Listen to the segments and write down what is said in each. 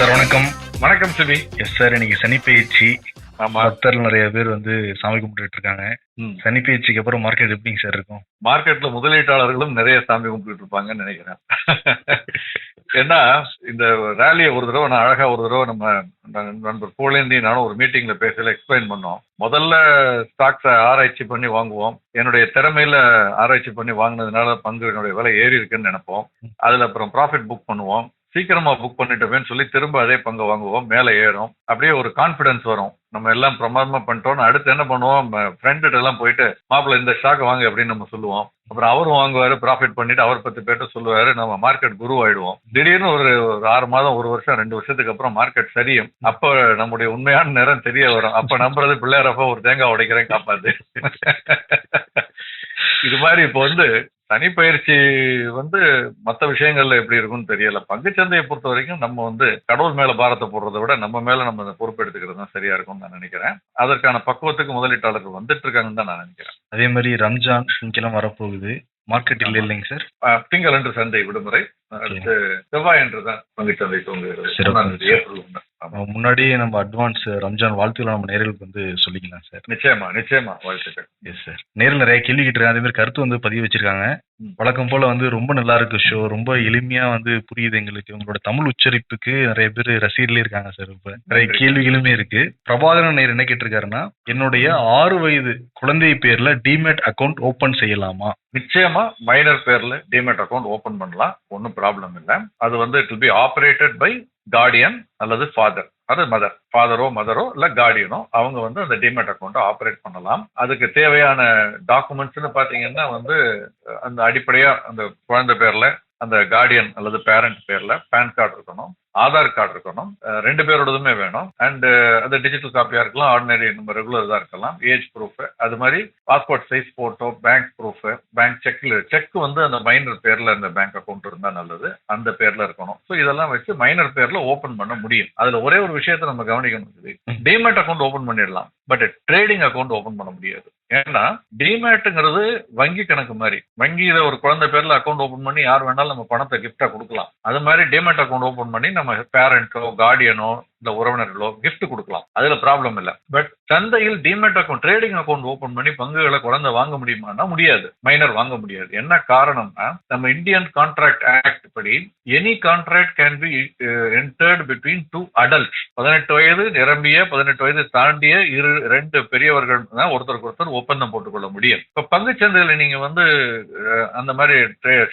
Sir வணக்கம். வணக்கம் CP. Yes sir இன்னைக்கு சனி பயிற்சி. ஆமா. பக்தர்கள் நிறைய பேர் வந்து சாமி கும்பிட்டுட்டு இருக்காங்க. சனி பயிற்சிக்கு அப்புறம் மார்க்கெட் எப்படிங்க சார் இருக்கும்? மார்க்கெட்ல முதலீட்டாளர்களும் நிறைய சாமி கும்பிட்டு இருப்பாங்கன்னு நினைக்கிறேன். ஏன்னா இந்த ரேலியை ஒரு தடவை நான் அழகா ஒரு தடவை நம்ம நண்- நண்பர் புகழேந்தி நானும் ஒரு மீட்டிங்ல பேசல எக்ஸ்பிளைன் பண்ணோம். முதல்ல ஸ்டாக்ஸை ஆராய்ச்சி பண்ணி வாங்குவோம். என்னுடைய திறமையில ஆராய்ச்சி பண்ணி வாங்கினதுனால பங்கு என்னுடைய விலை ஏறி இருக்குன்னு நினைப்போம். அதுல அப்புறம் ப்ராஃபிட் புக் பண்ணுவோம். சீக்கிரமா புக் பண்ணிட்டோமேன்னு சொல்லி திரும்ப அதே பங்கு வாங்குவோம். மேலே ஏறும். அப்படியே ஒரு கான்ஃபிடன்ஸ் வரும். நம்ம எல்லாம் பிரமாதமா பண்ணிட்டோம்னு அடுத்து என்ன பண்ணுவோம்? ஃப்ரெண்டு எல்லாம் போயிட்டு மாப்பிள்ள இந்த ஸ்டாக் வாங்க அப்படின்னு நம்ம சொல்லுவோம். அப்புறம் அவரும் வாங்குவாரு ப்ராஃபிட் பண்ணிட்டு அவர் பத்து பேர்ட்ட சொல்லுவாரு. நம்ம மார்க்கெட் குரு ஆயிடுவோம். திடீர்னு ஒரு ஒரு ஆறு மாதம் ஒரு வருஷம் ரெண்டு வருஷத்துக்கு அப்புறம் மார்க்கெட் சரியும். அப்ப நம்முடைய உண்மையான நேரம் தெரிய வரும். அப்ப நம்புறது பிள்ளையாரப்ப ஒரு தேங்காய் உடைக்கிறேன் காப்பாது இது மாதிரி இப்போ வந்து தனிப்பயிற்சி வந்து மற்ற விஷயங்கள்ல எப்படி இருக்கும்னு தெரியல. பங்குச்சந்தையை பொறுத்த வரைக்கும் நம்ம வந்து கடவுள் மேல பாரத்தை போடுறதை விட நம்ம மேல நம்ம அந்த பொறுப்பு எடுத்துக்கிறது தான் சரியா இருக்கும்னு நான் நினைக்கிறேன். அதற்கான பக்குவத்துக்கு முதலீட்டாளர்கள் வந்துட்டு இருக்காங்கன்னு தான் நான் நினைக்கிறேன். அதே மாதிரி ரம்ஜான் திங்கெல்லாம் வரப்போகுது. மார்க்கெட் இல்லை இல்லைங்க சார்? திங்கள் என்று சந்தை விடுமுறை. அடுத்து செவ்வாய் என்று தான் பங்குச்சந்தை தேதி ஏப்ரல். ஆமா. அஹ் முன்னாடியே நம்ம அட்வான்ஸ் ரம்ஜான் வாழ்த்துக்களை நம்ம நேர்களுக்கு வந்து சொல்லிக்கலாம் சார். நிச்சயமா நிச்சயமா. வாழ்த்துக்கள். எஸ் சார் நேரில் நிறைய கேள்வி கேட்டிருக்காங்க. அதே மாதிரி கருத்து வந்து பதிவு வச்சிருக்காங்க. வழக்கம் போல வந்து ரொம்ப நல்லா இருக்கு ஷோ ரொம்ப எளிமையா வந்து புரியுது எங்களுக்கு. உங்களோட தமிழ் உச்சரிப்புக்கு நிறைய பேர் ரசிகர்களே இருக்காங்க சார். இப்ப நிறைய. கேள்விகளுமே இருக்கு. பிரபாகரன் நேர் என்ன கேட்டிருக்காருன்னா என்னுடைய ஆறு வயது குழந்தை பேர்ல டிமேட் அக்கவுண்ட் ஓபன் செய்யலாமா? நிச்சயமா மைனர் பேர்ல டிமெட் அக்கவுண்ட் ஓபன் பண்ணலாம். ஒன்றும் ப்ராப்ளம் இல்லை. அது வந்து it be operated by guardian அல்லது ஃபாதர் அது மதர் ஃபாதரோ மதரோ இல்ல கார்டியனோ அவங்க வந்து அந்த டிமெட் அக்கௌண்ட்டை ஆப்ரேட் பண்ணலாம். அதுக்கு தேவையான டாக்குமெண்ட்ஸ்னு பாத்தீங்கன்னா வந்து அந்த அடிப்படையா அந்த குழந்தை பேர்ல அந்த கார்டியன் அல்லது பேரண்ட் பேர்ல பேன் கார்டு இருக்கணும். ஆதார் கார்டு இருக்கணும். ரெண்டு பேரோடதுமே வேணும். அண்ட் அது டிஜிட்டல் காப்பியா இருக்கலாம். ஆர்டினரி நம்ம ரெகுலர் தான் இருக்கலாம். ஏஜ் ப்ரூஃப் அது மாதிரி passport size photo bank proof bank செக்ல cheque வந்து அந்த மைனர் பேர்ல அந்த பேங்க் அக்கௌண்ட் இருந்தா நல்லது. அந்த பேர்ல இருக்கணும். ஸோ இதெல்லாம் வச்சு மைனர் பேர்ல ஓபன் பண்ண முடியும். அதுல ஒரே ஒரு விஷயத்தை நம்ம கவனிக்கணும். டிமேட் அக்கௌண்ட் ஓபன் பண்ணிடலாம். பட் ட்ரேடிங் அக்கௌண்ட் ஓபன் பண்ண முடியாது. ஏன்னா டிமேட்டுங்கிறது வங்கி கணக்கு மாதிரி. வங்கியில ஒரு குழந்தை பேர்ல அக்கௌண்ட் ஓபன் பண்ணி யார் வேணாலும் நம்ம பணத்தை கிஃப்டா கொடுக்கலாம். அது மாதிரி டிமேட் அக்கௌண்ட் ஓபன் பண்ணி நம்ம பேரண்ட்டோ கார்டியனோ இந்த உறவினர்களோ கிஃப்ட் கொடுக்கலாம். அதுல ப்ராப்ளம் இல்லை. பட் சந்தையில் demat account trading account open பண்ணி பங்குகளை குழந்தை வாங்க முடியுமானா முடியாது. மைனர் வாங்க முடியாது. என்ன காரணம்னா நம்ம இந்தியன் கான்ட்ராக்ட் ஆக்ட் படி any contract can be entered between two adult பதினெட்டு வயது நிரம்பிய பதினெட்டு வயது தாண்டிய இரு ரெண்டு பெரியவர்கள் தான் ஒருத்தருக்கு ஒருத்தர் ஒப்பந்தம் போட்டுக்கொள்ள முடியும். இப்ப பங்குச்சந்தையில நீங்க வந்து uh, அந்த மாதிரி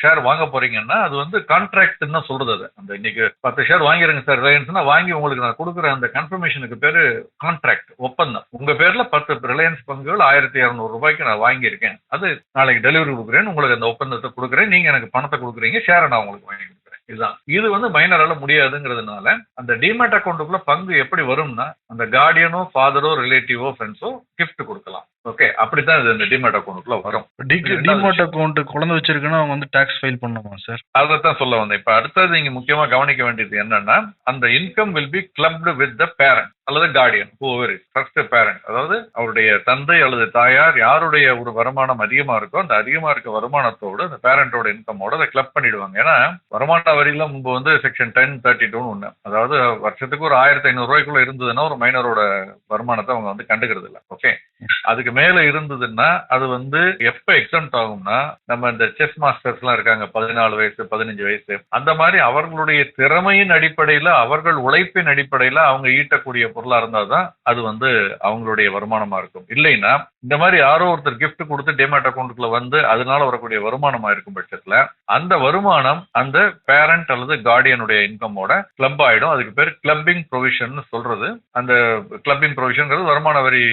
ஷேர் வாங்க போறீங்கன்னா அது வந்து கான்ட்ராக்ட் தான் சொல்றது அது. அந்த இன்னைக்கு பத்து ஷேர் வாங்கிருங்க சார் ரிலையன்ஸ்னா வாங்கி உங்களுக்கு நான் கொடுக்குற அந்த கன்ஃபர்மேஷனுக்கு பேரு கான்ட்ராக்ட் ஒப்பந்தம். உங்க பேர்ல பத்து ரிலையன்ஸ் பங்குகள் ஆயிரத்தி இரநூறு ரூபாய்க்கு நான் வாங்கியிருக்கேன். அது நாளைக்கு டெலிவரி கொடுக்குறேன் உங்களுக்கு அந்த ஒப்பந்தத்தை கொடுக்குறேன். நீங்க எனக்கு பணத்தை கொடுக்குறீங்க ஷேரை நான் உங்களுக்கு வாங்கி கொடுக்குறேன். இதுதான். இது வந்து மைனரால முடியாதுங்கிறதுனால அந்த டிமேட் அக்கௌண்ட்டுக்குள்ள பங்கு எப்படி வரும்னா அந்த கார்டியனோ ஃபாதரோ ரிலேட்டிவோ ஃப்ரெண்ட்ஸோ கிஃப்ட் கொடுக்கலாம். ஓகே அப்படித்தான் இது இந்த டிமேட் அக்கௌண்ட்டுக்குள்ள வரும். டிமோட் அக்கௌண்ட் குழந்தை வச்சிருக்குன்னா அவங்க வந்து டாக்ஸ் ஃபைல் பண்ணணுமா சார் அதைத்தான் சொல்ல வந்தேன். இப்ப அடுத்தது நீங்க முக்கியமா கவனிக்க வேண்டியது என்னன்னா அந்த income will be clubbed with the parent அல்லது guardian whoever is first parent அதாவது அவருடைய தந்தை அல்லது தாயார் யாருடைய ஒரு வருமானம் அதிகமா இருக்கோ அந்த அதிகமா இருக்க வருமானத்தோடு அந்த பேரண்டோட இன்கமோட அதை கிளப் பண்ணிடுவாங்க. ஏன்னா வருமான வரியில முன்பு வந்து செக்ஷன் டென் தேர்ட்டி டூன்னு ஒண்ணு. அதாவது வருஷத்துக்கு ஒரு ஆயிரத்தி ஐநூறு ரூபாய்க்குள்ள இருந்ததுன்னா ஒரு மைனரோட வருமானத்தை அவங்க வந்து கண்டுக்கிறது இல்லை ஓகே அதுக்கு மேல இருந்ததுன்னா அது வந்து எப்ப எக்ஸம்ட் ஆகும்னா நம்ம இந்த செஸ் மாஸ்டர்ஸ் எல்லாம் இருக்காங்க பதினாலு வயசு பதினஞ்சு வயசு அந்த மாதிரி அவர்களுடைய திறமையின் அடிப்படையில அவர்கள் உழைப்பின் அடிப்படையில அவங்க ஈட்டக்கூடிய பொருளா இருந்தாதான் அது வந்து அவங்களுடைய வருமானமா இருக்கும். இல்லைன்னா இந்த மாதிரி யாரோ ஒருத்தர் கிஃப்ட் கொடுத்து டேமேட் அக்கௌண்ட்டுக்குள்ள வந்து அதனால வரக்கூடிய வருமானமா இருக்கும் பட்சத்துல அந்த வருமானம் அந்த பேரண்ட் அல்லது கார்டியனுடைய இன்கமோட கிளப் ஆயிடும். அதுக்கு பேர் கிளப்பிங் ப்ரொவிஷன் சொல்றது. அந்த கிளப்பிங் ப்ரொவிஷன்ங்கிறது வருமான வரி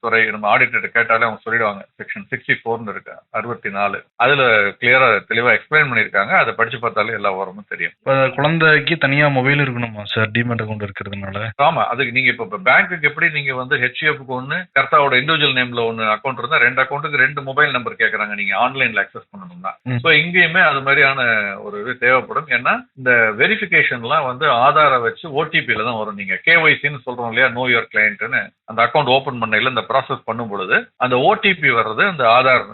துறை நம்ம ஆடிட்டர் கேட்டாலே அவங்க சொல்லிடுவாங்க. செக்ஷன் சிக்ஸ்டி ஃபோர்னு இருக்கு அறுபத்தி நாலு. அதுல கிளியரா தெளிவா எக்ஸ்பிளைன் பண்ணிருக்காங்க அதை படிச்சு பார்த்தாலே எல்லா விவரமும் தெரியும். குழந்தைக்கு தனியா மொபைல் இருக்கணுமா சார் டிமேட் அக்கௌண்ட் இருக்கிறதுனால? ஆமா அதுக்கு நீங்க இப்ப பேங்க்குக்கு எப்படி நீங்க வந்து ஹெச்எஃப்க்கு ஒன்னு கர்த்தாவோட இண்டிவிஜுவல் நேம்ல ஒன்னு அக்கௌண்ட் இருந்தா ரெண்டு அக்கௌண்ட்டுக்கு ரெண்டு மொபைல் நம்பர் கேக்குறாங்க. நீங்க ஆன்லைன்ல அக்சஸ் பண்ணணும்னா. சோ இங்கேயுமே அது மாதிரியான ஒரு இது தேவைப்படும். ஏன்னா இந்த வெரிஃபிகேஷன்லாம் வந்து ஆதார வச்சு ஓடிபில தான் வரும். நீங்க கேஒய்சின்னு சொல்றோம் இல்லையா நோ யுவர் கிளையண்ட்னு அந்த அக்கௌண்ட் ஓபன் பண்ணையில இந்த ப்ராசஸ் பண்ணும் பொழுது அந்த ஓடிபி வர்றது அந்த ஆதார்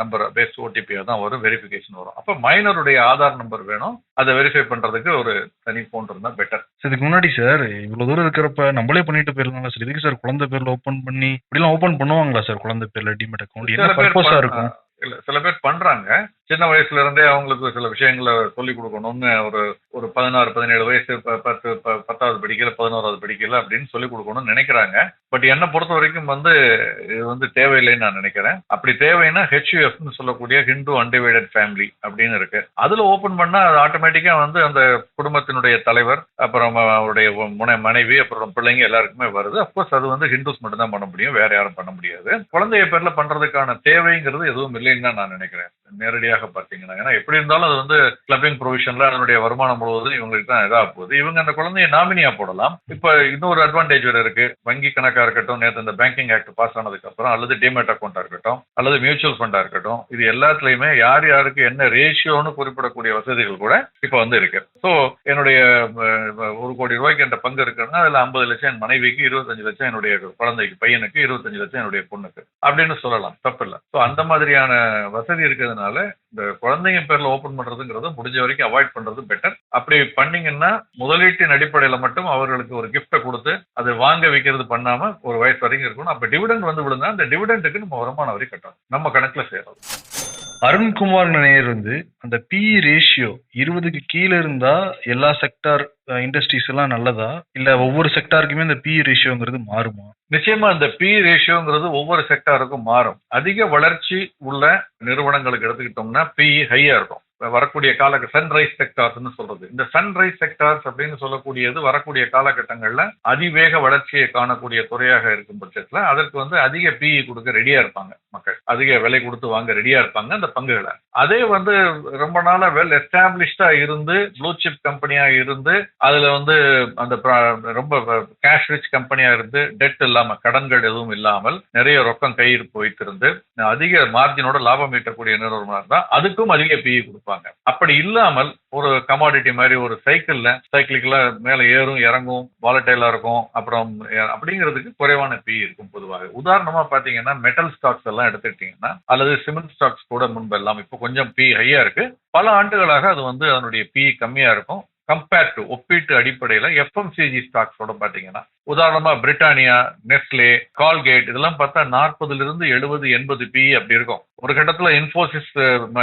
நம்பர் பேஸ்ட் ஓடிபி தான் வரும் வெரிஃபிகேஷன் வரும். அப்ப மைனருடைய ஆதார் நம்பர் வேணும். அதை வெரிஃபை பண்றதுக்கு ஒரு தனி போன் இருந்தா பெட்டர் சார் இதுக்கு முன்னாடி சார் இவ்வளவு தூரம் இருக்கிறப்ப நம்மளே பண்ணிட்டு போயிருந்தாங்க. சார் இதுக்கு சார் குழந்தை பேர்ல ஓபன் பண்ணி இப்படிலாம் ஓபன் பண்ணுவாங்களா சார் குழந்தை பேர்ல டிமெட் அக்கௌண்ட் என்ன இருக்கும்? இல்ல சில பேர் பண்றாங்க. சின்ன வயசுல இருந்தே அவங்களுக்கு சில விஷயங்களை சொல்லிக் கொடுக்கணும்னு ஒரு ஒரு பதினாறு பதினேழு வயசு பத்து ப- பத்தாவது படிக்கல பதினோராவது படிக்கல அப்படின்னு சொல்லி கொடுக்கணும்னு நினைக்கிறாங்க. பட் என்னை பொறுத்த வரைக்கும் வந்து இது வந்து தேவையில்லைன்னு நான் நினைக்கிறேன். அப்படி தேவைன்னா ஹெச்யூஎஃப்னு சொல்லக்கூடிய ஹிந்து அன்டிவைடட் ஃபேமிலி அப்படின்னு இருக்கு. அதுல ஓபன் பண்ணா அது ஆட்டோமேட்டிக்கா வந்து அந்த குடும்பத்தினுடைய தலைவர் அப்புறம் அவருடைய முனை மனைவி அப்புறம் பிள்ளைங்க எல்லாருக்குமே வருது. அப்கோர்ஸ் அது வந்து ஹிந்துஸ் மட்டும் தான் பண்ண முடியும். வேற யாரும் பண்ண முடியாது. குழந்தைய பேர்ல பண்றதுக்கான தேவைங்கிறது எதுவும் இல்லைன்னு தான் நான் நினைக்கிறேன். நேரடியாக பார்த்தீங்கன்னா ஏன்னா எப்படி இருந்தாலும் அது வந்து கிளப்பிங் ப்ரொவிஷன்ல அதனுடைய வருமானம் முழுவதும் இவங்களுக்கு தான் இதாக போகுது இவங்க அந்த குழந்தைய நாமினியா போடலாம். இப்ப இன்னொரு அட்வான்டேஜ் வேற இருக்கு. வங்கி கணக்கா இருக்கட்டும் நேற்று இந்த பேங்கிங் ஆக்ட் பாஸ் ஆனதுக்கு அப்புறம் அல்லது டிமேட் அக்கௌண்டா இருக்கட்டும் அல்லது மியூச்சுவல் ஃபண்டா இருக்கட்டும் இது எல்லாத்துலயுமே யார் யாருக்கு என்ன ரேஷியோன்னு குறிப்பிடக்கூடிய வசதிகள் கூட இப்ப வந்து இருக்கு. ஸோ என்னுடைய ஒரு கோடி ரூபாய்க்கு என்ற பங்கு இருக்குன்னா அதுல ஐம்பது லட்சம் என் மனைவிக்கு இருபத்தஞ்சு லட்சம் என்னுடைய குழந்தைக்கு பையனுக்கு இருபத்தஞ்சு லட்சம் என்னுடைய பொண்ணுக்கு அப்படின்னு சொல்லலாம். தப்பு இல்லை ஸோ அந்த மாதிரியான வசதி இருக்கிறதுனால இந்த குழந்தைங்க பேர்ல ஓபன் பண்றதுங்கிறது முடிஞ்ச வரைக்கும் அவாய்ட் பண்றது பெட்டர் அப்படி பண்ணீங்கன்னா முதலீட்டின் அடிப்படையில மட்டும் அவர்களுக்கு ஒரு கிஃப்ட்டை கொடுத்து அது வாங்க வைக்கிறது பண்ணாம ஒரு வயசு வரைக்கும் இருக்கணும். அப்ப டிவிடெண்ட் வந்து விழுந்தா அந்த டிவிடெண்டுக்கு நம்ம வருமான வரி கட்டணும். நம்ம கணக்குல சேரும். அருண்குமார் நேயர் வந்து அந்த பி ரேஷியோ இருபதுக்கு கீழே இருந்தா எல்லா செக்டார் இண்டஸ்ட்ரீஸ் எல்லாம் நல்லதா? இல்ல ஒவ்வொரு செக்டாருக்குமே இந்த பி ரேஷியோங்கிறது மாறுமா? நிச்சயமா இந்த பி ரேஷியோங்கிறது ஒவ்வொரு செக்டாருக்கும் மாறும். அதிக வளர்ச்சி உள்ள நிறுவனங்களுக்கு எடுத்துக்கிட்டோம்னா பி ஹையா இருக்கும். வரக்கூடிய கால சன்ரைஸ் செக்டார்ஸ்னு சொல்றது. இந்த சன்ரைஸ் செக்டார்ஸ் அப்படின்னு சொல்லக்கூடியது வரக்கூடிய காலகட்டங்கள்ல அதிவேக வளர்ச்சியை காணக்கூடிய துறையாக இருக்கும் பட்சத்துல அதற்கு வந்து அதிக பிஇ கொடுக்க ரெடியா இருப்பாங்க மக்கள். அதிக விலை கொடுத்து வாங்க ரெடியா இருப்பாங்க அந்த பங்குகளை. அதே வந்து ரொம்ப நாளா வெல் எஸ்டாப்ளிஷ்டா இருந்து ப்ளூ சிப் கம்பெனியா இருந்து அதுல வந்து அந்த ப்ரா- ரொம்ப கேஷ் ரிச் கம்பெனியா இருந்து டெட் இல்லாம கடன்கள் எதுவும் இல்லாமல் நிறைய ரொக்கம் கையிருப்பு வைத்திருந்து அதிக மார்ஜினோட லாபம் ஈட்டக்கூடிய நிறுவனமாக இருந்தா அதுக்கும் அதிக பிஇ கொடுப்பாங்க. அப்படி இல்லாமல் ஒரு கமாடிட்டி மாதிரி ஒரு சைக்கிள்ல சைக்கிளிக்கலா மேல ஏறும் இறங்கும் வாலட்டைலா இருக்கும் அப்புறம் அப்படிங்கிறதுக்கு குறைவான பிஇ இருக்கும் பொதுவாக உதாரணமா பாத்தீங்கன்னா மெட்டல் ஸ்டாக்ஸ் எல்லாம் எடுத்துக்கிட்டீங்கன்னா அல்லது சிமெண்ட் ஸ்டாக்ஸ் கூட முன்பெல்லாம் இப்போ கொஞ்சம் பி ஹையா இருக்கு. பல ஆண்டுகளாக அது வந்து அதனுடைய பி கம்மியா இருக்கும். கம்பேர் டு ஒப்பீட்டு அடிப்படையில எஃப்எம்சிஜி ஸ்டாக்ஸோட பாத்தீங்கன்னா உதாரணமா பிரிட்டானியா நெஸ்லே கால்கேட் இதெல்லாம் பார்த்தா நாற்பதுல இருந்து எழுபது எண்பது பி அப்படி இருக்கும். ஒரு கட்டத்துல இன்ஃபோசிஸ்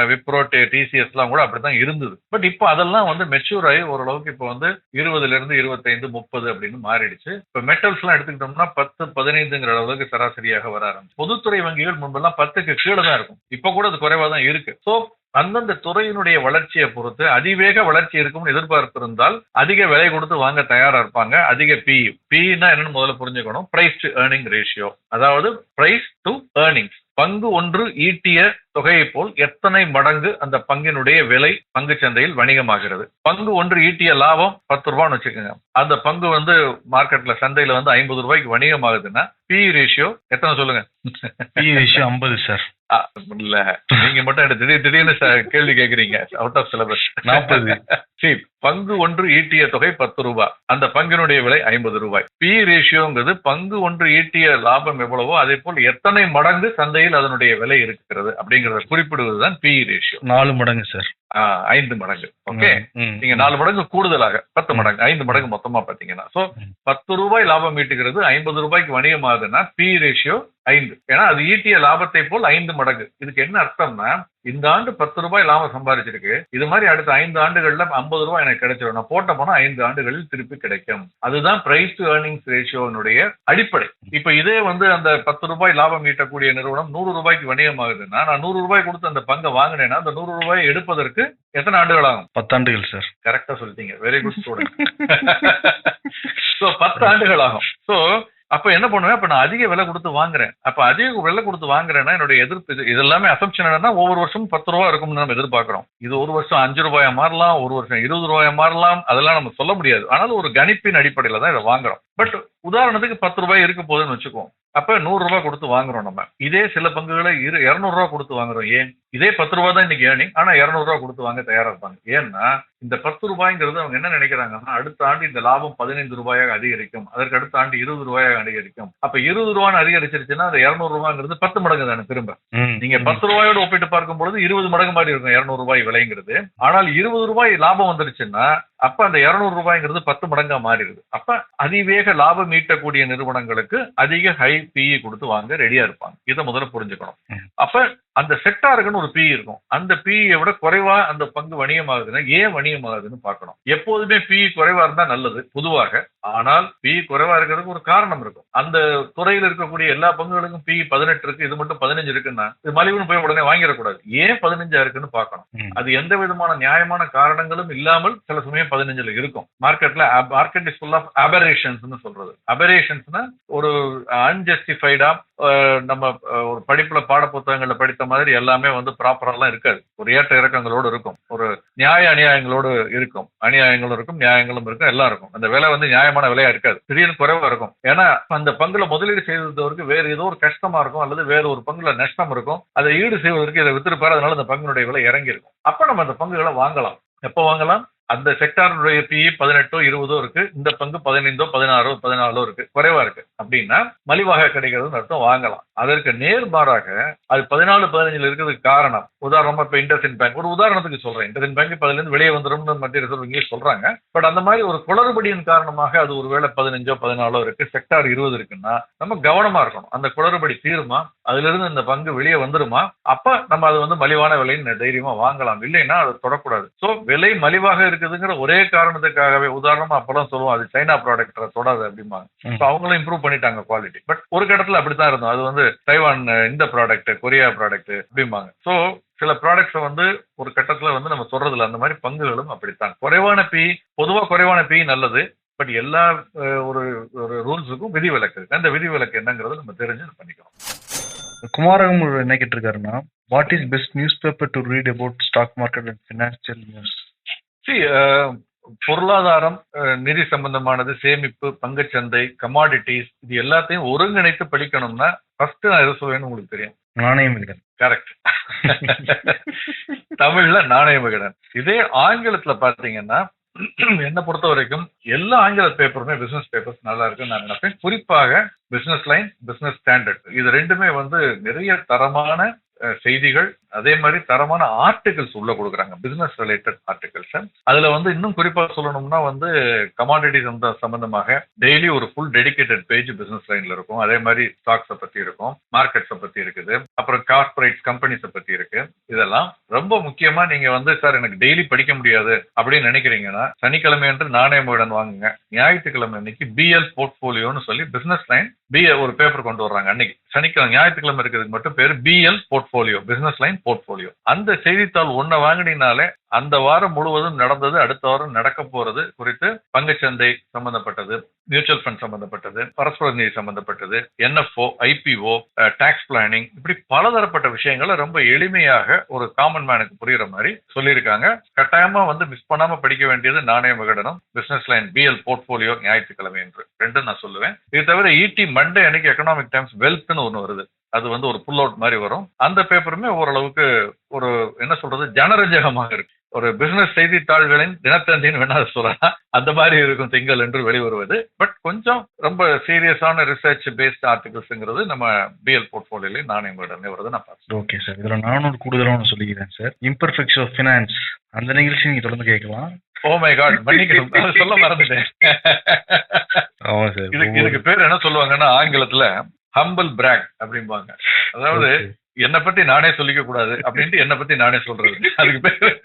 விப்ரோ டிசிஎஸ் எல்லாம் கூட அப்படித்தான் இருந்தது. பட் இப்போ அதெல்லாம் வந்து மெச்சூர் ஆகி ஓரளவுக்கு இப்போ வந்து இருபதுல இருந்து இருபத்தைந்து முப்பது அப்படின்னு மாறிடுச்சு. இப்போ மெட்டல்ஸ் எல்லாம் எடுத்துக்கிட்டோம்னா பத்து பதினைந்துங்கிற அளவுக்கு சராசரியாக வர ஆரம்பிச்சு. பொதுத்துறை வங்கிகள் முன்பெல்லாம் பத்துக்கு கீழே தான் இருக்கும். இப்போ கூட அது குறைவா தான் இருக்கு. ஸோ அந்தந்த துறையினுடைய வளர்ச்சியை பொறுத்து அதிவேக வளர்ச்சி இருக்கும்னு எதிர்பார்ப்பு இருந்தால் அதிக விலை கொடுத்து வாங்க தயாரா இருப்பாங்க. அதிக பி பின்னா என்னன்னு முதல்ல புரிஞ்சுக்கணும். பிரைஸ் டு ஏர்னிங் ரேஷியோ அதாவது பிரைஸ் டு ஏர்னிங்ஸ் பங்கு ஒன்று ஈட்டிய தொகையை போல் எத்தனை மடங்கு அந்த பங்கினுடைய விலை பங்கு சந்தையில் வணிகமாகிறது. பங்கு ஒன்று ஈட்டிய லாபம் பத்து ரூபான்னு வச்சுக்கோங்க. அந்த பங்கு வந்து மார்க்கெட்ல சந்தையில வந்து ஐம்பது ரூபாய்க்கு வணிகமாகுதுன்னா பி ரேஷியோ எத்தனை சொல்லுங்க? பி ரேஷியோ ஐம்பது சார் இல்ல. நீங்க மட்டும் திடீர் திடீர்னு கேள்வி கேக்குறீங்க. Out of syllabus 40. சரி பங்கு ஒன்று ஈட்டிய தொகை பத்து ரூபாய் அந்த பங்கினுடைய விலை ஐம்பது ரூபாய். பி ரேஷியோங்கிறது பங்கு ஒன்று ஈட்டிய லாபம் எவ்வளவோ அதே போல் எத்தனை மடங்கு சந்தையில் அதனுடைய விலை இருக்கிறது அப்படிங்கறத குறிப்பிடுவதுதான் பி ரேஷியோ நாலு மடங்கு சார் ஐந்து மடங்கு. ஓகே? நீங்க நாலு மடங்கு கூடுதலாக பத்து மடங்கு ஐந்து மடங்கு மொத்தமா பாத்தீங்கன்னா சோ. பத்து ரூபாய் லாபம் ஈட்டுகிறது ஐம்பது ரூபாய்க்கு வணிகமாகுதுன்னா பி ரேஷியோ ஐந்து. ஏன்னா அது ஈட்டிய லாபத்தை போல் ஐந்து மடங்கு. இதுக்கு என்ன அர்த்தம்னா இந்த ஆண்டு பத்து ரூபாய் லாபம் சம்பாதிச்சிருக்கு இது மாதிரி அடுத்த ஐந்து ஆண்டுகள்ல ஐம்பது ரூபாய் எனக்கு கிடைச்சிடும் நான் போட்ட பணம் ஐந்து ஆண்டுகளில் திருப்பி கிடைக்கும். அதுதான் பிரைஸ் டு ஏர்னிங்ஸ் ரேஷியோனுடைய அடிப்படை. இப்ப இதே வந்து அந்த பத்து ரூபாய் லாபம் ஈட்டக்கூடிய நிறுவனம் நூறு ரூபாய்க்கு வணிகமாகுதுன்னா நான் நூறு ரூபாய் கொடுத்து அந்த பங்கை வாங்கினேன்னா அந்த நூறு ரூபாய் எடுப்பதற்கு எத்தனை ஆண்டுகள் ஆகும்? பத்தாண்டுகள் சார் கரெக்டா சொல்லிட்டீங்க. வெரி குட் ஸ்டூடெண்ட் சோ பத்து ஆண்டுகள் ஆகும். சோ அப்ப என்ன பண்ணுவேன்? அப்ப நான் அதிக விலை கொடுத்து வாங்குறேன். அப்ப அதிக விலை கொடுத்து வாங்குறேன்னா என்னுடைய எதிர்ப்பு இது எல்லாமே அசம்ஷன் என்னன்னா ஒவ்வொரு வருஷமும் பத்து ரூபா இருக்கும்னு நம்ம எதிர்பார்க்கிறோம். இது ஒரு வருஷம் அஞ்சு ரூபாயா மாறலாம் ஒரு வருஷம் இருபது ரூபாயா மாறலாம் அதெல்லாம் நம்ம சொல்ல முடியாது. ஆனாலும் ஒரு கணிப்பின் அடிப்படையில தான் இதை வாங்குறோம். பட் உதாரணத்துக்கு பத்து ரூபாய் இருக்க போகுதுன்னு வச்சுக்குவோம் அப்ப நூறு ரூபாய் கொடுத்து வாங்குறோம் நம்ம. இதே சில பங்குகளை இரு இருநூறு ரூபாய் கொடுத்து வாங்குறோம். ஏன்? இதே பத்து ரூபாய் தான் இன்னைக்கு ஏர்னிங் ஆனா இருநூறு ரூபாய் கொடுத்து வாங்க தயாரா இருப்பாங்க. ஏன்னா இந்த பத்து ரூபாய்ங்கிறது அவங்க என்ன நினைக்கிறாங்கன்னா அடுத்த ஆண்டு இந்த லாபம் பதினைந்து ரூபாயாக அதிகரிக்கும். அதற்கு அடுத்த ஆண்டு இருபது ரூபாயாக அதிகரிக்கும். அப்ப இருபது ரூபான்னு அதிகரிச்சிருச்சுன்னா அந்த இருநூறு ரூபாங்கிறது பத்து மடங்கு தானே திரும்ப. நீங்க பத்து ரூபாயோட ஒப்பிட்டு பார்க்கும் பொழுது இருபது மடங்கு மாதிரி இருக்கும் இருநூறு ரூபாய் விலைங்கிறது. ஆனால் இருபது ரூபாய் லாபம் வந்துருச்சுன்னா அப்ப அந்த இருநூறு ரூபாய்ங்கிறது பத்து மடங்கா மாறிடுது. அப்ப அதிவேக லாபம் ஈட்டக்கூடிய நிறுவனங்களுக்கு அதிக ஹை பிஇ கொடுத்து வாங்க ரெடியா இருப்பாங்க. இதை முதல்ல புரிஞ்சுக்கணும். அப்ப அந்த செக்டாருக்குன்னு ஒரு பிஇ இருக்கும். அந்த பிஇ விட குறைவா அந்த பங்கு வணிகமாகுதுன்னா ஏன் வணிகமாகுதுன்னு பார்க்கணும். எப்போதுமே பிஇ குறைவா இருந்தா நல்லது பொதுவாக. ஆனால் பிஇ குறைவா இருக்கிறதுக்கு ஒரு காரணம் இருக்கும். அந்த துறையில் இருக்கக்கூடிய எல்லா பங்குகளுக்கும் பிஇ பதினெட்டு இருக்கு இது மட்டும் பதினஞ்சு இருக்குன்னா இது மலிவுன்னு போய் உடனே வாங்கிடக்கூடாது. ஏன் பதினஞ்சா இருக்குன்னு பார்க்கணும். அது எந்த விதமான நியாயமான காரணங்களும் இல்லாமல் சில சமயம் பதினஞ்சுல இருக்கும். மார்க்கெட்ல மார்க்கெட் இஸ் ஃபுல் ஆஃப் அபரேஷன்ஸ்னு சொல்றது. அபரேஷன்ஸ்னா ஒரு அன்ஜஸ்டிஃபைடா நம்ம ஒரு படிப்புல பாட புத்தகங்கள்ல படித்த மாதிரி எல்லாமே வந்து ப்ராப்பரெல்லாம் இருக்காது. ஒரு ஏற்ற இறக்கங்களோடு இருக்கும். ஒரு நியாய அநியாயங்களோடு இருக்கும். அநியாயங்களும் இருக்கும் நியாயங்களும் இருக்கும் எல்லாம் இருக்கும். அந்த விலை வந்து நியாயமான விலையா இருக்காது. திடீர்னு குறைவா இருக்கும். ஏன்னா அந்த பங்குல முதலீடு செய்தவருக்கு வேற ஏதோ ஒரு கஷ்டமா இருக்கும் அல்லது வேற ஒரு பங்குல நஷ்டம் இருக்கும். அதை ஈடு செய்வதற்கு இதை வித்திருப்பாரு அதனால அந்த பங்கினுடைய விலை இறங்கி இருக்கும் அப்ப நம்ம அந்த பங்குகளை வாங்கலாம். எப்போ வாங்கலாம்? அந்த செக்டாருடைய பிஇ பதினெட்டோ இருபதோ இருக்கு. இந்த பங்கு பதினைந்தோ பதினாறோ பதினாலோ இருக்கு. குறைவா இருக்கு. அப்படின்னா மலிவாக கிடைக்கிறதுன்னு அர்த்தம் வாங்கலாம். அதற்கு நேர்மாறாக அது பதினாலு பதினஞ்சுல இருக்கிறதுக்கு காரணம். உதாரணமா இப்ப இண்டஸ்இன் பேங்க் ஒரு உதாரணத்துக்கு சொல்றேன். இண்டஸ்இன் பேங்க் இப்ப அதுல இருந்து வெளியே வந்துடும் மத்திய ரிசர்வ் வங்கி சொல்றாங்க. பட் அந்த மாதிரி ஒரு குளறுபடியின் காரணமாக அது ஒருவேளை பதினஞ்சோ பதினாலோ இருக்கு. செக்டார் இருபது இருக்குன்னா நம்ம கவனமா இருக்கணும். அந்த குளறுபடி தீருமா? அதுல இருந்து இந்த பங்கு வெளியே வந்துருமா? அப்ப நம்ம அது வந்து மலிவான விலைன்னு தைரியமா வாங்கலாம். இல்லைன்னா அதை தொடக்கூடாது. சோ விலை மலிவாக இருக்குதுங்கிற ஒரே காரணத்துக்காகவே உதாரணமா அப்பெல்லாம் சொல்லுவோம் அது சைனா ப்ராடக்ட் தொடாது அப்படிம்பாங்க. அவங்களும் இம்ப்ரூவ் பண்ணிட்டாங்க குவாலிட்டி பட் ஒரு கட்டத்துல அப்படித்தான் இருந்தோம். அது வந்து தைவான் இந்த ப்ராடக்ட் கொரியா ப்ராடக்ட் அப்படிம்பாங்க. சோ சில ப்ராடக்ட்ஸை வந்து ஒரு கட்டத்துல வந்து நம்ம சொல்றதுல அந்த மாதிரி பங்குகளும் அப்படித்தான். குறைவான பி பொதுவா குறைவான பி நல்லது. பட் எல்லா ஒரு ஒரு ரூல்ஸுக்கும் விதிவிலக்கு. இருக்கு அந்த விதிவிலக்கு என்னங்கிறத நம்ம தெரிஞ்சு இது பண்ணிக்கணும் குமாரகம் என்ன கேட்டிருக்காருன்னா what is best news paper to read about stock market and financial news பொருளாதாரம் நிதி சம்பந்தமானது சேமிப்பு பங்குச்சந்தை கமாடிட்டிஸ் இது எல்லாத்தையும் ஒருங்கிணைத்து படிக்கணும்னா ஃபர்ஸ்ட் நான் எதை சொல்வேன்னு உங்களுக்கு தெரியும். நாணயம் விகடன் கரெக்ட் தமிழ்ல நாணய விகடன் இதே ஆங்கிலத்துல பாத்தீங்கன்னா என்னை பொறுத்த வரைக்கும் எல்லா ஆங்கில பேப்பருமே பிசினஸ் பேப்பர்ஸ் நல்லா இருக்குன்னு நான் நினைப்பேன். குறிப்பாக பிசினஸ் லைன் பிசினஸ் ஸ்டாண்டர்ட் இது ரெண்டுமே வந்து நிறைய தரமான செய்திகள் அதே மாதிரி தரமான ஆர்டிகல்ஸ் உள்ள கொடுக்குறாங்க. பிசினஸ் ரிலேட்டட் ஆர்டிகல்ஸ் அதுல வந்து இன்னும் குறிப்பா சொல்லணும்னா வந்து கமாடிட்டி சம்பந்தமாக டெய்லி ஒரு ஃபுல் டெடிகேட்டட் பேஜ் பிசினஸ் லைன்ல இருக்கும். அதே மாதிரி ஸ்டாக்ஸை பத்தி இருக்கும். மார்க்கெட்ஸை பத்தி இருக்குது. அப்புறம் கார்பரேட் கம்பெனிஸை பத்தி இருக்கு. இதெல்லாம் ரொம்ப முக்கியமா நீங்க வந்து சார் எனக்கு டெய்லி படிக்க முடியாது அப்படின்னு நினைக்கிறீங்கன்னா சனிக்கிழமை என்று நாணயமுடன் வாங்குங்க. ஞாயிற்றுக்கிழமை அன்னைக்கு பிஎல் போர்ட்போலியோன்னு சொல்லி பிசினஸ் லைன் பிஎல் ஒரு பேப்பர் கொண்டு வர்றாங்க அன்னைக்கு. சனிக்கிழமை ஞாயிற்றுக்கிழமை இருக்கிறதுக்கு மட்டும் பேர் BL portfolio business line portfolio அந்த செய்தித்தாள் ஒன்ன வாங்கினீங்கனாலே அந்த வாரம் முழுவதும் நடந்தது அடுத்த வாரம் நடக்க போறது குறித்து பங்குச்சந்தை சம்பந்தப்பட்டது மியூச்சுவல் ஃபண்ட் சம்பந்தப்பட்டது பரஸ்பர நிதி சம்பந்தப்பட்டது என்எஃப்ஓ ஐபிஓ டாக்ஸ் பிளானிங் இப்படி பலதரப்பட்ட விஷயங்களை ரொம்ப எளிமையாக ஒரு காமன் மேனுக்கு புரியுற மாதிரி சொல்லியிருக்காங்க. கட்டாயமா வந்து மிஸ் பண்ணாம படிக்க வேண்டியது நாணய விகடனம் பிசினஸ் லைன் பிஎல் போர்ட்போலியோ ஞாயிற்றுக்கிழமை என்று. ரெண்டும் நான் சொல்லுவேன். இது தவிர இடி மண்டே அன்னைக்கு எக்கனாமிக் டைம்ஸ் வெல்த்னு ஒன்று வருது. அது வந்து ஒரு புல் அவுட் மாதிரி வரும். அந்த பேப்பருமே ஓரளவுக்கு ஒரு என்ன சொல்றது ஜனரஞ்சகமாக இருக்கு. ஒரு பிசினஸ் செய்தித்தாள்களின் தினத்தந்தின்னு வேணா சொல்லலாம். அந்த மாதிரி இருக்கும் திங்கள் என்று வெளிவருவது. பட் கொஞ்சம் ரொம்ப சீரியஸான ரிசர்ச் பேஸ்ட் ஆர்டிகல்ஸ்ங்கிறது நம்ம பிஎல் போர்ட்போலியோல நாணயம் உடனே வருது நான் பார்த்தேன் ஓகே சார் இதுல நானும் ஒரு கூடுதலா ஒன்று சொல்லிக்கிறேன் சார் இம்பர்ஃபெக்ட்ஸ் ஆஃப் ஃபினான்ஸ் அந்த நிகழ்ச்சி நீங்க தொடர்ந்து கேட்கலாம். ஓ மை காட் மன்னிக்கணும். சொல்ல மறந்துட்டேன். இதுக்கு இதுக்கு பேர் என்ன சொல்லுவாங்கன்னா ஆங்கிலத்துல ஹம்பிள் பிராக் அப்படிம்பாங்க. அதாவது என்னை பத்தி நானே சொல்லிக்க கூடாது அப்படின்ட்டு என்னை பத்தி நானே சொல்றது. அதுக்கு பேர்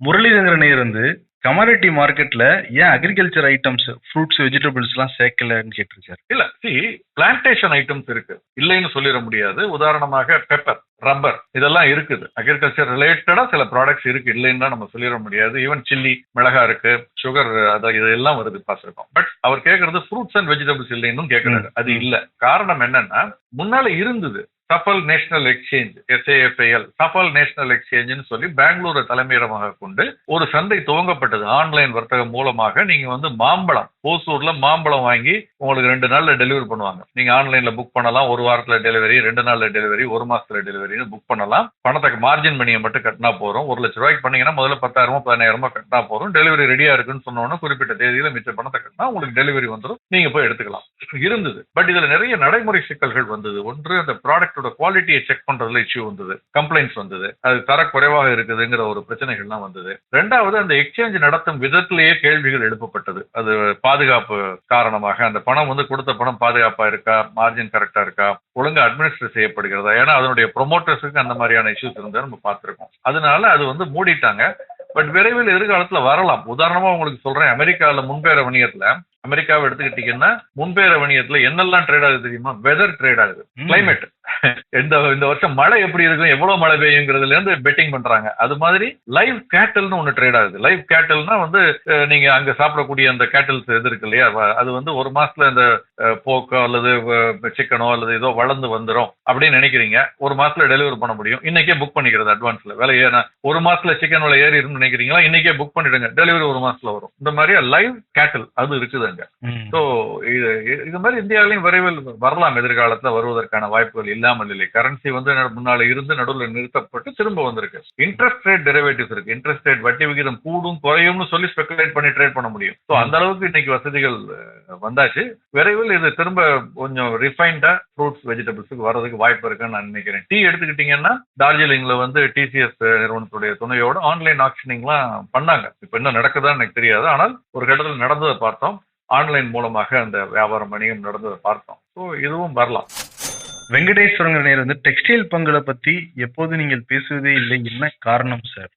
முரளிதர நேர் வந்து கமாடிட்டி மார்க்கெட்ல ஏன் அக்ரிகல்ச்சர் ஐட்டம்ஸ் ஃப்ரூட்ஸ் வெஜிடபிள்ஸ் எல்லாம் சேர்க்கலன்னு கேட்டிருக்காரு? இல்ல சி பிளான்டேஷன் ஐட்டம்ஸ் இருக்கு. இல்லைன்னு சொல்லிட முடியாது. உதாரணமாக பெப்பர் ரப்பர். இதெல்லாம் இருக்குது. அக்ரிகல்ச்சர் ரிலேட்டடா சில ப்ராடக்ட்ஸ் இருக்கு. இல்லைன்னு நம்ம சொல்லிட முடியாது. ஈவன் சில்லி மிளகா இருக்கு. சுகர் அது இதெல்லாம் வருது பார்த்துருக்கோம். பட் அவர் கேட்கறது ஃப்ரூட்ஸ் அண்ட் வெஜிடபிள்ஸ் இல்லைன்னு கேட்கறாரு அது இல்ல. காரணம் என்னன்னா முன்னால இருந்தது. Safal national exchange SAFIL Safal national எக்ஸ்சேஞ்சுன்னு சொல்லி பெங்களூரை தலைமையிடமாக கொண்டு ஒரு சந்தை துவங்கப்பட்டது. ஆன்லைன் வர்த்தகம் மூலமாக நீங்க வந்து மாம்பழம் ஓசூர்ல மாம்பழம் வாங்கி உங்களுக்கு ரெண்டு நாள்ல டெலிவரி பண்ணுவாங்க. நீங்க ஆன்லைன்ல புக் பண்ணலாம். ஒரு வாரத்துல டெலிவரி ரெண்டு நாள்ல டெலிவரி ஒரு மாசத்துல டெலிவரின்னு புக் பண்ணலாம். பணத்துக்கு மார்ஜின் மணியை மட்டும் கட்டினா போறோம் ஒரு லட்ச ரூபாய்க்கு பண்ணீங்கன்னா முதல்ல பத்தாயிரமோ பதினாயிரமோ கட்டினா போறோம் டெலிவரி ரெடியா இருக்குன்னு சொன்னோன்னா குறிப்பிட்ட தேதியில மிச்ச பணத்தை கட்டினா உங்களுக்கு டெலிவரி வந்துடும் நீங்க போய் எடுத்துக்கலாம். இருந்தது. பட் இதுல நிறைய நடைமுறை சிக்கல்கள் வந்தது. ஒன்று அந்த ப்ராடக்ட் ப்ராடக்ட்டோட குவாலிட்டியை செக் பண்றதுல இஷ்யூ வந்தது. கம்ப்ளைண்ட்ஸ் வந்தது. அது தர குறைவாக இருக்குதுங்கிற ஒரு பிரச்சனைகள்லாம் வந்தது. ரெண்டாவது அந்த எக்ஸ்சேஞ்ச் நடத்தும் விதத்திலேயே கேள்விகள் எழுப்பப்பட்டது. அது பாதுகாப்பு காரணமாக அந்த பணம் வந்து கொடுத்த பணம் பாதுகாப்பா இருக்கா? மார்ஜின் கரெக்டா இருக்கா? ஒழுங்கா அட்மினிஸ்ட்ரேட் செய்யப்படுகிறதா? ஏன்னா அதனுடைய ப்ரொமோட்டர்ஸுக்கு அந்த மாதிரியான இஷ்யூஸ் இருந்தா நம்ம பார்த்திருக்கோம். அதனால அது வந்து மூடிட்டாங்க. பட் விரைவில் எதிர்காலத்துல வரலாம். உதாரணமா உங்களுக்கு சொல்றேன். அமெரிக்கால முன்பேற வணிகத்துல அமெரிக்காவை எடுத்துக்கிட்டீங்கன்னா முன்பேற வணிகத்துல என்னெல்லாம் ட்ரேட் ஆகுது தெரியுமா? வெதர் ட்ரேட் ஆகுது. கிளைமேட் இந்த இந்த வருஷம் மழை எப்படி இருக்கும் எவ்வளவு மழை பெய்யுங்கிறதுல இருந்து பெட்டிங் பண்றாங்க. அது மாதிரி லைவ் கேட்டல்னு ஒண்ணு ட்ரேட் ஆகுது. லைவ் கேட்டல்னா வந்து நீங்க அங்க சாப்பிடக்கூடிய அந்த கேட்டல்ஸ் எது இருக்கு இல்லையா? அது வந்து ஒரு மாசத்துல இந்த போக்கோ அல்லது சிக்கனோ அல்லது ஏதோ வளர்ந்து வந்துரும் அப்படின்னு நினைக்கிறீங்க. ஒரு மாசத்துல டெலிவரி பண்ண முடியும். இன்னைக்கே புக் பண்ணிக்கிறது அட்வான்ஸ்ல விலை ஏன்னா ஒரு மாசத்துல சிக்கன் விலை ஏறி இருக்குன்னு நினைக்கிறீங்களா? இன்னைக்கே புக் பண்ணிடுங்க. டெலிவரி ஒரு மாசத்துல வரும். இந்த மாதிரி லைவ் கேட்டல் அது இருக்குது அங்க. ஸோ இது இது மாதிரி இந்தியாவிலையும் விரைவில் வரலாம் எதிர்காலத்துல வருவதற்கான வாய்ப்புகள் இல்லாமல் இல்லை. கரன்சி வந்து முன்னால இருந்து நடுவில் நிறுத்தப்பட்டு திரும்ப வந்திருக்கு. இன்ட்ரெஸ்ட் ரேட் டெரிவேட்டிவ்ஸ் இருக்கு. இன்ட்ரெஸ்ட் ரேட் வட்டி விகிதம் கூடும் குறையும்னு சொல்லி ஸ்பெகுலேட் பண்ணி ட்ரேட் பண்ண முடியும். ஸோ அந்த அளவுக்கு இன்னைக்கு வசதிகள் வந்தாச்சு. விரைவில் இது திரும்ப கொஞ்சம் ரிஃபைன்டா ஃப்ரூட்ஸ் வெஜிடபிள்ஸுக்கு வர்றதுக்கு வாய்ப்பு இருக்குன்னு நான் நினைக்கிறேன். டீ எடுத்துக்கிட்டீங்கன்னா டார்ஜிலிங்ல வந்து டிசிஎஸ் நிறுவனத்துடைய துணையோட ஆன்லைன் ஆக்ஷனிங்லாம் பண்ணாங்க. இப்போ என்ன நடக்குதான்னு எனக்கு தெரியாது. ஆனால் ஒரு கட்டத்தில் நடந்ததை பார்த்தோம். ஆன்லைன் மூலமாக அந்த வியாபாரம் வணிகம் நடந்ததை பார்த்தோம். ஸோ இதுவும் வரலாம். வெங்கடேஸ்வரங்க நேர் வந்து டெக்ஸ்டைல் பங்குகளை பத்தி எப்போது நீங்கள் பேசுவதே இல்லை. என்ன காரணம் சார்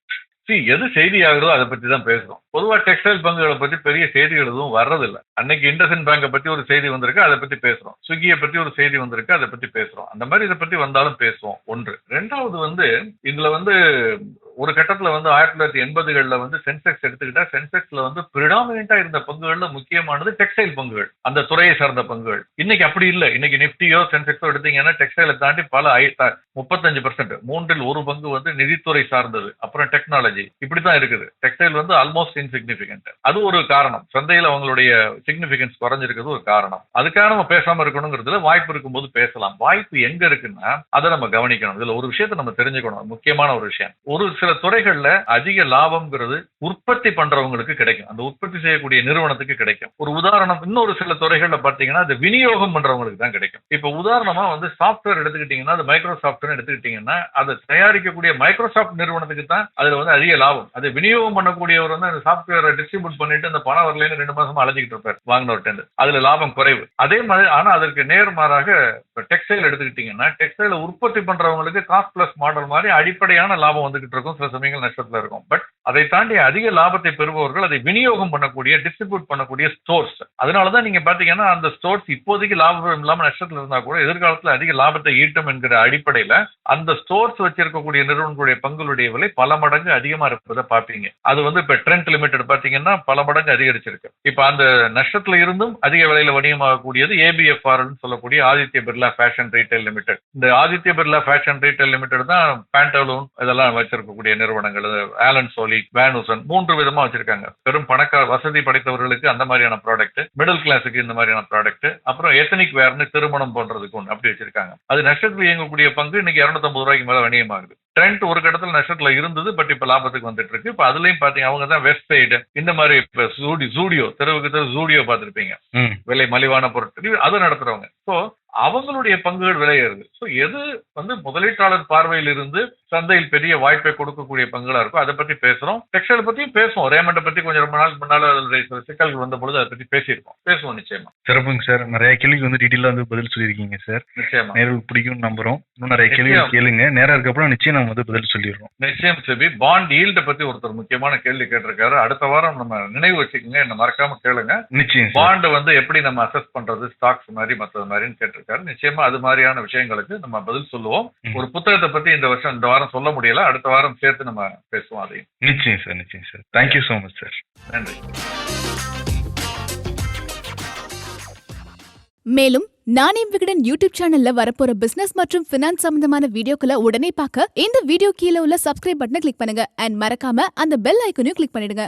See, எது செய்தி ஆகுதோ அதை பத்தி தான் பேசுறோம். பொதுவா டெக்ஸ்டைல் பங்குகளை பத்தி பெரிய செய்திகள் எதுவும் வர்றதில்ல. அன்னைக்கு இண்டஸ்இன் பேங்கை பத்தி ஒரு செய்தி வந்திருக்கு அதை பத்தி பேசுறோம். ஸ்விக்கியை பத்தி ஒரு செய்தி வந்திருக்கு அதை பத்தி பேசுறோம். அந்த மாதிரி இதை பத்தி வந்தாலும் பேசுவோம். ஒன்று. ரெண்டாவது வந்து இதுல வந்து ஒரு கட்டத்துல வந்து ஆயிரத்தி தொள்ளாயிரத்தி எண்பதுகள்ல வந்து சென்செக்ஸ் எடுத்துக்கிட்டா சென்செக்ஸ்ல வந்து பிரிடாமினா இருந்த பங்குகள்ல முக்கியமானது டெக்ஸ்டைல் பங்குகள் அந்த துறையை சார்ந்த பங்குகள். இன்னைக்கு அப்படி இல்லை. இன்னைக்கு நிப்டியோ சென்செக்ஸோ எடுத்தீங்கன்னா டெக்ஸ்டைலை தாண்டி பல முப்பத்தஞ்சு பர்சன்ட் மூன்றில் ஒரு பங்கு வந்து நிதித்துறை சார்ந்தது. அப்புறம் டெக்னாலஜி இப்படித்தான் இருக்குது. டெக்ஸ்டைல் வந்து ஆல்மோஸ்ட் இன்சிக்னிபிகண்ட் அது ஒரு காரணம். சந்தையில் அவங்களுடைய சிக்னிபிகன்ஸ் குறைஞ்சிருக்கிறது ஒரு காரணம். அதுக்காக நம்ம பேசாம இருக்கணுங்கிறதுல வாய்ப்பு இருக்கும்போது பேசலாம். வாய்ப்பு எங்க இருக்குன்னா அதை நம்ம கவனிக்கணும். இதுல ஒரு விஷயத்தை நம்ம தெரிஞ்சுக்கணும். முக்கியமான ஒரு விஷயம். ஒரு சில துறைகள்ல அதிக லாபம்ங்கிறது உற்பத்தி பண்றவங்களுக்கு கிடைக்கும். அந்த உற்பத்தி செய்யக்கூடிய நிறுவனத்துக்கு கிடைக்கும். ஒரு உதாரணம் இன்னொரு சில துறைகள்ல பாத்தீங்கன்னா அது விநியோகம் பண்றவங்களுக்கு தான் கிடைக்கும். இப்ப உதாரணமா வந்து சாஃப்ட்வேர் எடுத்துக்கிட்டீங்கன்னா அது மைக்ரோசாஃப்ட்னு எடுத்துக்கிட்டீங்கன்னா அதை தயாரிக்கக்கூடிய மைக்ரோசாஃப்ட் நிறுவனத்துக்கு தான் அதுல வந்து அதிக லாபம். அது விநியோகம் பண்ணக்கூடியவர் வந்து அந்த சாஃப்ட்வேரை டிஸ்ட்ரிபியூட் பண்ணிட்டு அந்த பணம் வரலன்னு ரெண்டு மாசமா அலைஞ்சிட்டு இருப்பார் வாங்கினவர்கிட்ட அதுல லாபம் குறைவு. அதே மாதிரி ஆனா அதற்கு நேர்மாறாக டெக்ஸ்டைல் எடுத்துக்கிட்டீங்கன்னா டெக்ஸ்டைல உற்பத்தி பண்றவங்களுக்கு காஸ்ட் பிளஸ் மாடல் மாதிரி அடிப்படையான லாபம் வந்துகிட்டு இருக்கும். சில சமயங்கள் நஷ்டத்துல இருக்கும். பட் அதை தாண்டி அதிக லாபத்தை பெறுபவர்கள் அதை விநியோகம் பண்ணக்கூடிய டிஸ்ட்ரிபியூட் பண்ணக்கூடிய ஸ்டோர்ஸ் அதனாலதான் நீங்க பாத்தீங்கன்னா அந்த ஸ்டோர்ஸ் இப்போதைக்கு லாபம் இல்லாம நஷ்டத்துல இருந்தா கூட எதிர்காலத்துல அதிக லாபத்தை ஈட்டும் என்கிற அடிப்படையில அந்த ஸ்டோர்ஸ் வச்சிருக்கக்கூடிய நிறுவனங்களுடைய பங்குடைய விலை பல மடங்கு அதிகமா இருப்பதை பாப்பீங்க. அது வந்து இப்ப ட்ரெண்ட் லிமிடெட் பாத்தீங்கன்னா பல மடங்கு அதிகரிச்சிருக்கு. இப்ப அந்த நஷ்டத்துல இருந்தும் அதிக விலையில வணிகமாகக்கூடியது ஏபிஎஃப்ஆர் சொல்லக்கூடிய Aditya Birla fashion retail limited இந்த Aditya Birla fashion retail limited தான் பேண்டலூன் இதெல்லாம் வச்சிருக்கக்கூடிய நிறுவனங்கள் ஆலன் சோலி வேனுசன் மூன்று விதமா வச்சிருக்காங்க. பெரும் பணக்கார வசதி படைத்தவர்களுக்கு அந்த மாதிரியான ப்ராடக்ட் மிடில் கிளாஸுக்கு இந்த மாதிரியான ப்ராடக்ட் அப்புறம் எத்தனிக் வேர்னு திருமணம் போன்றதுக்கு ஒன்று அப்படி வச்சிருக்காங்க. அது நஷ்டத்தில் இயங்கக்கூடிய பங்கு இன்னைக்கு இருநூத்தம்பது ரூபாய்க்கு மேல வணிகமாகுது. ட்ரெண்ட் ஒரு கட்டத்தில் நஷ்டத்துல இருந்தது பட் இப்ப லாபத்துக்கு வந்துட்டு இருக்கு இப்ப அதுலயும் பாத்தீங்க அவங்க தான் வெஸ்ட் சைடு இந்த மாதிரி ஜூடியோ தெருவுக்கு தெரு ஜூடியோ பார்த்திருப்பீங்க. விலை மலிவான பொருட்கள் அது நடத்துறவங்க. ஸோ அவங்களுடைய பங்குகள் விலையேறுது. ஸோ எது வந்து முதலீட்டாளர் பார்வையில் இருந்து சந்தையில் பெரிய வாய்ப்பை கொடுக்கக்கூடிய பங்குகளா இருக்கோ அதை பத்தி பேசுறோம். டெக்ஸ்டைல் பத்தியும் பேசுவோம். ரேமண்டை பத்தி கொஞ்சம் ரொம்ப நாள் முன்னால அதனுடைய சில சிக்கல்கள் வந்த பொழுது அதை பத்தி பேசியிருக்கோம். பேசுவோம் நிச்சயமா. சிறப்புங்க சார். நிறைய கேள்விக்கு வந்து டீட்டெயிலாக வந்து பதில் சொல்லியிருக்கீங்க சார். நிச்சயமா. நேர்களுக்கு பிடிக்கும்னு நம்புறோம். இன்னும் நிறைய கேள்வி. கேளுங்க. நேரம் இருக்கப்பறம் நிச்சயம் நம்ம வந்து பதில் சொல்லிடுறோம். நிச்சயம் செபி. பாண்ட் ஈல்ட பத்தி ஒருத்தர் முக்கியமான கேள்வி கேட்டிருக்காரு. அடுத்த வாரம் நம்ம நினைவு வச்சுக்கோங்க. என்ன மறக்காம கேளுங்க. நிச்சயம் பாண்ட் வந்து எப்படி நம்ம அசஸ் பண்றது? ஸ்டாக்ஸ் மாதிரி மற்றது மாதிரின்னு கேட்டிருக்காரு நிச்சயமா அது மாதிரியான விஷயங்களுக்கு நம்ம பதில் சொல்லுவோம். ஒரு புத்தகத்தை பத்தி இந்த வருஷம் இந்த வாரம் சொல்ல முடியல. அடுத்த வாரம் சேர்த்து நம்ம பேசுவோம் அதையும். நிச்சயம் சார் நிச்சயம் sir. Thank you so much sir நன்றி. மேலும் நானே விகடன் யூடியூப் சேனல்ல வரப்போற பிசினஸ் மற்றும் பினான்ஸ் சம்பந்தமான வீடியோக்களை உடனே பார்க்க இந்த வீடியோ கீழே உள்ள சப்ஸ்கிரைப் பட்டனை கிளிக் பண்ணுங்க. அண்ட் மறக்காம அந்த பெல் ஐக்கனையும் கிளிக் பண்ணிடுங்க.